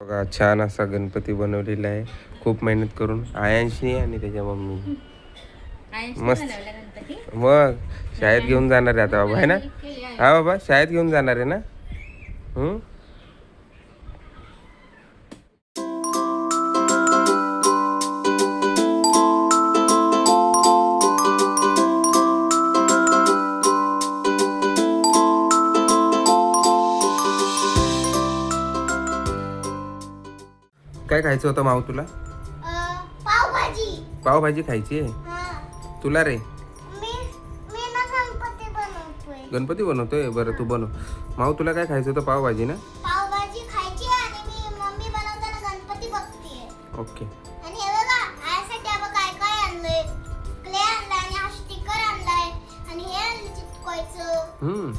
बघा छान असा गणपती बनवलेला आहे. खूप मेहनत करून. आयांशी आणि त्याच्या मम्मी. मस्त. मग शाळेत घेऊन जाणार आहे आता बाबा आहे ना? हा बाबा शाळेत घेऊन जाणार आहे ना? हम्म? काय खायचं होतं माऊ तुला? पावभाजी. पावभाजी खायची आहे? तुला रे? गणपती बनवतोय. गणपती बनवतोय? बरं तू बनव. माऊ तुला काय खायचं होतं पावभाजी ना? पावभाजी खायची आणि मी मम्मी बनवताना गणपती बघतीये. ओके. आणि हे बघा आयासाठी आपण काय काय आणलंय? क्ले आणलाय आणि हा स्टिकर आणलाय. आणि हे आणलं चिटकवायचं. हम्म.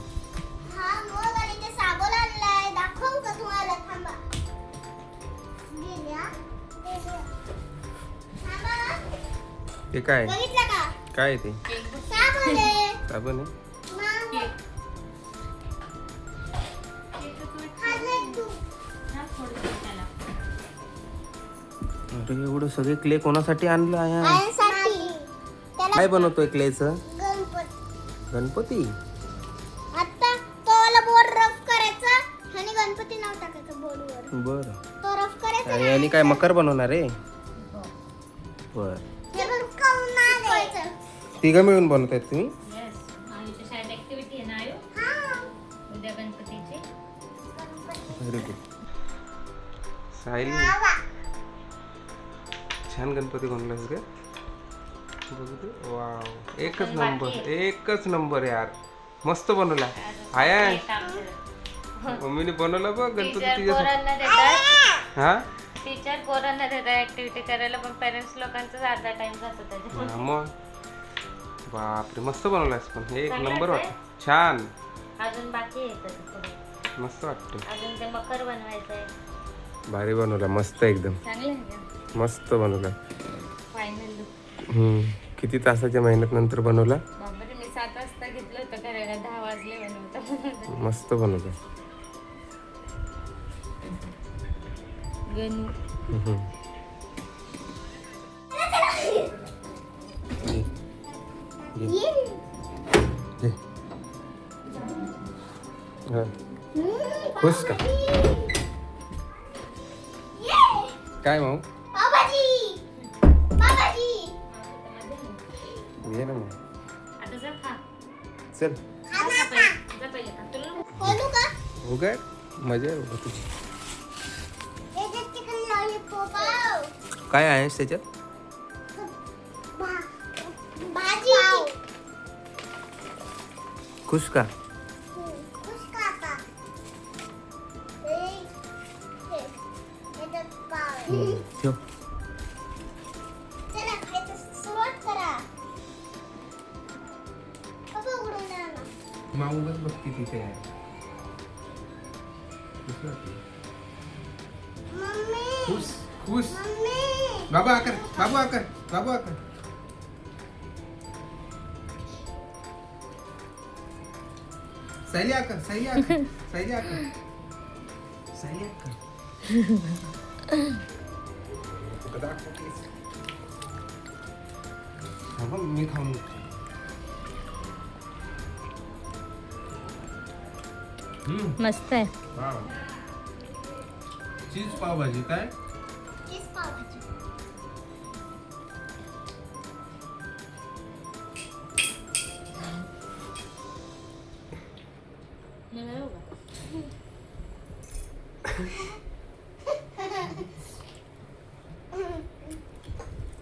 ते काय? बघितलं का? काय आहे ते? साबण आहे. साबण आहे? मग लड्डू अरे एवढं सगळे क्ले कोणासाठी आणलं आहे? त्याला काय बनवतोय क्लेचं? गणपती. गणपती? आता तो वाला बोर्ड रफ करायचा. आणि गणपती नाव टाकायचं बोर्डवर बरं. तो रफ करायचा आणि आणि काय मकर बनवणार आहे? बर हे. आहे तिघं मिळून बनवतायत तुम्ही? शाळेत ऍक्टिव्हिटी आहे ना आयो? हा उद्या गणपतीची. व्हेरी गुड सायली बाबा. छान गणपती बनवलास ग. बघू दे. वाव एकच नंबर एकच नंबर यार. मस्त बनवला. आया. मम्मीने बनवला बघ गणपती देतात. हा? टीचर पोरांना देतात ऍक्टिव्हिटी करायला पण पेरेंट्स लोकांचा अर्धा टाइम जातो मग? बापरे मस्त बनवलास पण. एक चांगलाच नंबर. वाटत. छान. अजून बाकी आहे त्याचं थोडं. मस्त वाटतं. अजून ते मकर बनवायचं आहे भारी बनवला मस्त एकदम. चांगलं आहे का मस्त बनवला. फायनल लुक हम्म. किती तासाच्या मेहनत नंतर बनवला? बापरे मी सात वाजता घेतलं होतं करायला दहा वाजले बनवतं. मस्त बनवला. गणू. हम्म. खुश का? ये. काय मग घे ना मग चल. उघड. मजा आहे तुझी. काय आहेस त्याच्यात? खुश का? ठेव. माऊगच बघती तिथे आहे खुश. खुश. बाबू आकर बाबू आकर बाबू आकर. सैली आकर सैली आकर सैली आकर सैली आकर तुका दाखव please. हा बघ, मी खाऊन घेतो. हम्म, मस्त आहे वाव. चीज पावभाजी काय चीज पावभाजी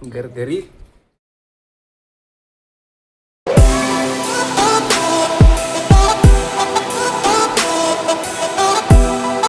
घर घरी?